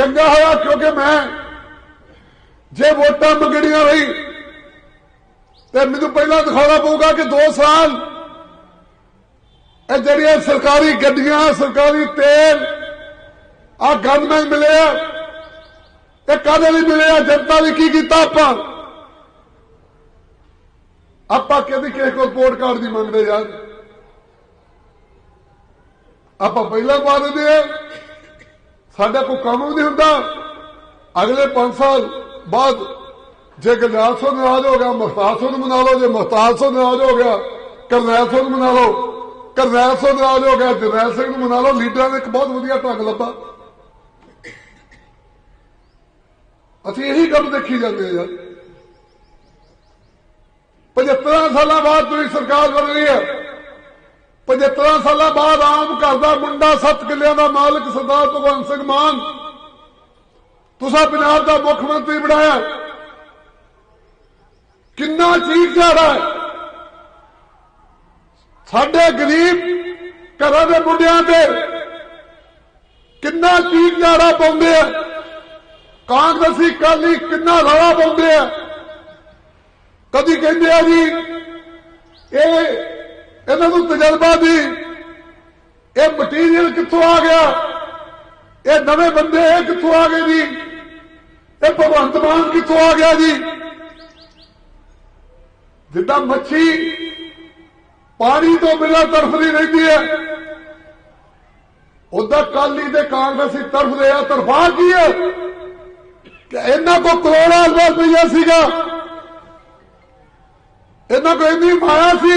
ਚੰਗਾ ਹੋਇਆ ਕਿਉਂਕਿ ਮੈਂ ਜੇ ਵੋਟਾਂ ਮੰਗਣੀਆਂ ਰਹੀ, ਤੇ ਮੈਨੂੰ ਪਹਿਲਾਂ ਦਿਖਾਉਣਾ ਪਊਗਾ ਕਿ 2 ਸਾਲ ਇਹ ਜਿਹੜੀਆਂ ਸਰਕਾਰੀ ਗੱਡੀਆਂ, ਸਰਕਾਰੀ ਤੇਲ ਆ ਗਨਮੈਨ ਮਿਲਿਆ ਇਹ ਕਾਹਦੇ ਲਈ ਮਿਲਿਆ ਜਨਤਾ ਨੇ ਕੀ ਕੀਤਾ ਆਪਾਂ? ਆਪਾਂ ਕਦੇ ਕਿਸੇ ਕੋਲ ਰਿਪੋਰਟ ਕਾਰਡ ਦੀ ਮੰਗਦੇ ਯਾਰ। ਆਪਾਂ ਪਹਿਲਾਂ ਪਾ ਦਿੰਦੇ ਆ। ਸਾਡਾ ਕੋਈ ਕੰਮ ਵੀ ਨਹੀਂ ਹੁੰਦਾ। ਅਗਲੇ 5 ਸਾਲ ਬਾਅਦ ਜੇ ਗਰਨਾਲ ਸਿੰਘ ਨਾਰਾਜ਼ ਹੋ ਗਿਆ, ਮੁਖਤਾਰ ਸਿੰਘ ਨੂੰ ਮਨਾ ਲਓ, ਜੇ ਮੁਖਤਾਰ ਸਿੰਘ ਨਾਰਾਜ਼ ਹੋ ਗਿਆ, ਕਰਨੈਲ ਸਿੰਘ ਨੂੰ ਮਨਾ ਲਓ, ਕਰਨੈਲ ਸਿੰਘ ਨਾਰਾਜ਼ ਹੋ ਗਿਆ, ਜਰਨੈਲ ਸਿੰਘ ਨੂੰ ਮਨਾ ਲਓ, ਲੀਡਰਾਂ ਨੇ ਇੱਕ ਬਹੁਤ ਵਧੀਆ ਢੰਗ ਲੱਭਾ। ਅਸੀਂ ਇਹੀ ਕੰਮ ਦੇਖੀ ਜਾਂਦੇ ਆ ਯਾਰ। 75 ਸਾਲਾਂ ਬਾਅਦ ਤੁਸੀਂ ਸਰਕਾਰ ਬਣ ਰਹੀ ਹੈ 75 ਸਾਲਾਂ ਬਾਅਦ ਆਮ ਘਰ ਦਾ ਮੁੰਡਾ 7 ਕਿੱਲਿਆਂ ਦਾ ਮਾਲਕ ਸਰਦਾਰ ਭਗਵੰਤ ਸਿੰਘ ਮਾਨ, ਤੁਸੀਂ ਪੰਜਾਬ ਦਾ ਮੁੱਖ ਮੰਤਰੀ ਬਣਾਇਆ। ਕਿੰਨਾ ਚੀਕ ਝਾੜਾ ਸਾਡੇ ਗਰੀਬ ਘਰਾਂ ਦੇ ਮੁੰਡਿਆਂ ਤੇ ਕਿੰਨਾ ਚੀਕ ਝਾੜਾ ਪਾਉਂਦੇ ਆ। ਕਾਂਗਰਸੀ ਕਾਲੀ ਕਿੰਨਾ ਰੌਲਾ ਪਾਉਂਦੇ ਆ। ਕਦੀ ਕਹਿੰਦੇ ਆ ਜੀ, ਇਹ ਇਹਨਾਂ ਨੂੰ ਤਜਰਬਾ ਦੀ ਇਹ ਮਟੀਰੀਅਲ ਕਿੱਥੋਂ ਆ ਗਿਆ? ਇਹ ਨਵੇਂ ਬੰਦੇ ਇਹ ਕਿੱਥੋਂ ਆ ਗਏ ਜੀ? ਇਹ ਭਗਵੰਤ ਮਾਨ ਕਿੱਥੋਂ ਆ ਗਿਆ ਜੀ? ਜਿੱਦਾਂ ਮੱਛੀ ਪਾਣੀ ਤੋਂ ਬਿਨਾਂ ਤਰਫਦੀ ਰਹਿੰਦੀ ਹੈ ਉਹਦਾ ਕਾਲੀ ਤੇ ਕਾਂਗਰਸੀ ਤੜਫਦੇ ਆ ਤਰਫਾ ਕੀ ਹੈ? ਕਿ ਇਹਨਾਂ ਕੋ ਕਰੋੜਾਂ ਰੁਪਈਆ ਸੀਗਾ। ਇਹਨਾਂ ਕੋ ਇੰਨੀ ਮਾਇਆ ਸੀ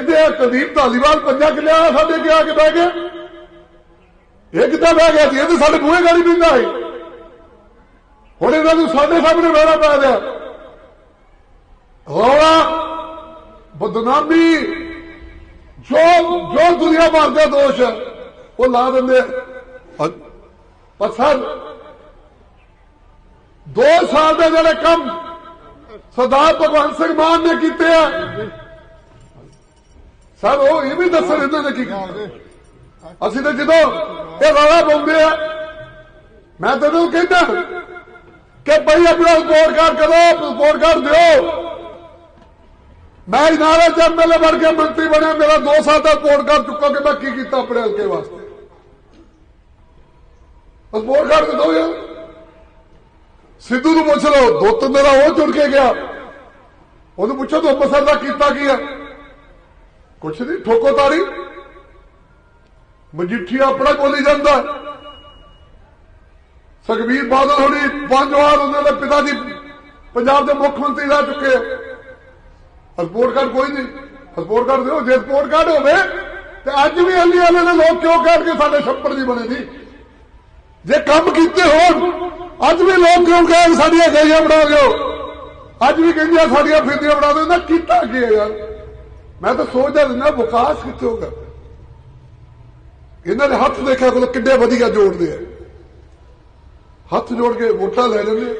ਦੇਖਦੇ ਆ ਕੁਲਦੀਪ ਧਾਲੀਵਾਲ ਪੰਜਾ ਕਿਲਿਆ ਸਾਡੇ ਅੱਗੇ ਆ ਕੇ ਬਹਿ ਗਿਆ ਇਹ ਕਿੱਦਾਂ ਬਹਿ ਗਿਆ ਸੀ ਇਹ ਤਾਂ ਸਾਡੇ ਬੂਹੇ ਗਾੜੀ ਪਿੰਦਾ ਹੈ ਹੁਣ ਇਹਨਾਂ ਨੂੰ ਸਾਡੇ ਸਾਹਮਣੇ ਬਹਿਣਾ ਪੈ ਗਿਆ ਰੌਲਾ ਬਦਨਾਮੀ ਜੋ ਜੋ ਦੁਨੀਆ ਭਰ ਦਾ ਦੋਸ਼ ਹੈ ਉਹ ਲਾ ਦਿੰਦੇ ਆ ਪਰ ਸਰ ਦੋ ਸਾਲ ਦੇ ਜਿਹੜੇ ਕੰਮ ਸਰਦਾਰ ਭਗਵੰਤ ਸਿੰਘ ਮਾਨ ਨੇ ਕੀਤੇ ਆ ਸਰ ਉਹ ਇਹ ਵੀ ਦੱਸਣ ਇਹਨਾਂ ਨੇ ਕੀ ਕੀਤਾ ਅਸੀਂ ਤਾਂ ਜਦੋਂ ਇਹ ਰੌਲਾ ਪਾਉਂਦੇ ਆ ਮੈਂ ਤੈਨੂੰ ਕਹਿੰਦਾ ਕਿ ਭਾਈ ਆਪਣਾ ਰਿਪੋਰਟ ਕਾਰਡ ਕਰੋ ਰਿਪੋਰਟ ਕਾਰਡ ਦਿਓ। ਮੈਂ ਜਦ ਮੇਲੇ ਵੜ ਕੇ ਮੰਤਰੀ ਬਣਿਆ ਮੇਰਾ 2 ਸਾਲ ਦਾ ਰਿਪੋਰਟ ਕਾਰਡ ਚੁੱਕੋ ਕਿ ਮੈਂ ਕੀ ਕੀਤਾ ਆਪਣੇ ਹਲਕੇ ਵਾਸਤੇ? ਰਿਪੋਰਟ ਕਾਰਡ ਦਿਓ ਯਾਰ ਸਿੱਧੂ ਨੂੰ ਪੁੱਛ ਲਓ ਦੋ ਤਿੰਨ ਮੇਰਾ ਉਹ ਚੁੜ ਕੇ ਗਿਆ। ਉਹਨੂੰ ਪੁੱਛੋ ਤੂੰ ਅੰਮ੍ਰਿਤਸਰ ਦਾ ਕੀਤਾ ਕੀ ਆ? ਕੁਛ ਨਹੀਂ, ਠੋਕੋ ਤਾੜੀ। ਮਜੀਠੀਆ ਆਪਣਾ ਬੋਲੀ ਜਾਂਦਾ ਸੁਖਬੀਰ ਬਾਦਲ ਹੋਣੀ ਪੰਜ ਵਾਰ ਉਹਨਾਂ ਦੇ ਪਿਤਾ ਜੀ ਪੰਜਾਬ ਦੇ ਮੁੱਖ ਮੰਤਰੀ ਰਹਿ ਚੁੱਕੇ ਆ। ਰਿਪੋਰਟ ਕਾਰਡ ਕੋਈ ਨਹੀਂ। ਰਿਪੋਰਟ ਕਾਰਡ ਦਿਓ, ਜੇ ਰਿਪੋਰਟ ਕਾਰਡ ਹੋਵੇ, ਤੇ ਅੱਜ ਵੀ ਹੱਲੀ ਵਾਲੇ ਨੇ ਲੋਕ ਕਿਉਂ ਕਹਿਣ ਕਿ ਸਾਡੇ ਛੱਪੜ ਦੀ ਬਣੇ ਨਹੀਂ? ਜੇ ਕੰਮ ਕੀਤੇ ਹੋਣ, ਅੱਜ ਵੀ ਲੋਕ ਕਿਉਂ ਕਹਿਣ ਸਾਡੀਆਂ ਗਈਆਂ ਬਣਾ ਦਿਓ? ਅੱਜ ਵੀ ਕਹਿੰਦੇ ਸਾਡੀਆਂ ਫਿਰਦੀਆਂ ਬਣਾ ਦਿਓ। ਨਾ ਕੀਤਾ ਕੀ ਯਾਰ? ਮੈਂ ਤਾਂ ਸੋਚਦਾ ਰਹਿੰਦਾ, ਵਿਕਾਸ ਕਿੱਥੇ ਹੋਗਾ ਇਹਨਾਂ ਦੇ ਹੱਥ ਦੇਖਿਆ ਕੋਲ ਕਿੱਡੇ ਵਧੀਆ ਜੋੜਦੇ ਆ। ਹੱਥ ਜੋੜ ਕੇ ਵੋਟਾਂ ਲੈ ਲੈਂਦੇ